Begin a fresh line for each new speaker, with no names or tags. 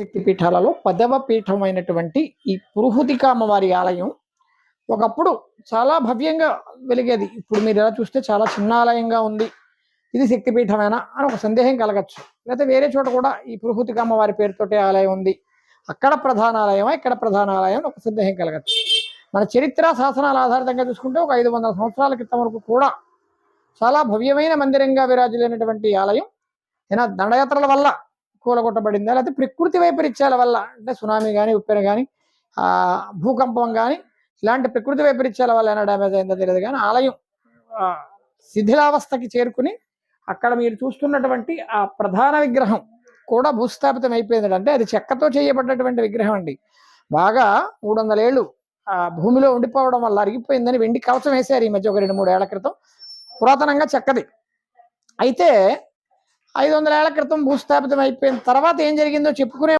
శక్తి పీఠాలలో పదవ పీఠం అయినటువంటి ఈ పురుహుతిక అమ్మవారి ఆలయం ఒకప్పుడు చాలా భవ్యంగా వెలిగేది. ఇప్పుడు మీరు ఎలా చూస్తే చాలా చిన్న ఆలయంగా ఉంది. ఇది శక్తిపీఠమేనా అని ఒక సందేహం కలగచ్చు. లేకపోతే వేరే చోట కూడా ఈ పురుహుతిక అమ్మవారి పేరుతోటే ఆలయం ఉంది. అక్కడ ప్రధాన ఆలయమా ఇక్కడ ప్రధాన ఆలయం ఒక సందేహం కలగచ్చు. మన చరిత్ర శాసనాల ఆధారితంగా చూసుకుంటే ఒక ఐదు వందల సంవత్సరాల క్రితం వరకు కూడా చాలా భవ్యమైన మందిరంగా విరాజులైనటువంటి ఆలయం. ఏదైనా దండయాత్రల వల్ల కూలగొట్టబడిందా? లేకపోతే ప్రకృతి వైపరీత్యాల వల్ల అంటే సునామీ కానీ ఉప్పెన కానీ భూకంపం కానీ ఇలాంటి ప్రకృతి వైపరీత్యాల వల్ల ఏమైనా డ్యామేజ్ అయిందో తెలియదు కానీ ఆలయం శిథిలావస్థకి చేరుకుని అక్కడ మీరు చూస్తున్నటువంటి ఆ ప్రధాన విగ్రహం కూడా భూస్థాపితం అయిపోయింది. అంటే అది చెక్కతో చేయబడ్డటువంటి విగ్రహం అండి. బాగా మూడు వందల ఏళ్ళు ఆ భూమిలో ఉండిపోవడం వల్ల అరిగిపోయిందని వెండి కవచం వేశారు ఈ మధ్య ఒక రెండు మూడు ఏళ్ళ క్రితం. పురాతనంగా చెక్కది. అయితే ఐదు వందల ఏళ్ళ క్రితం భూస్థాపితం అయిపోయిన తర్వాత ఏం జరిగిందో చెప్పుకునే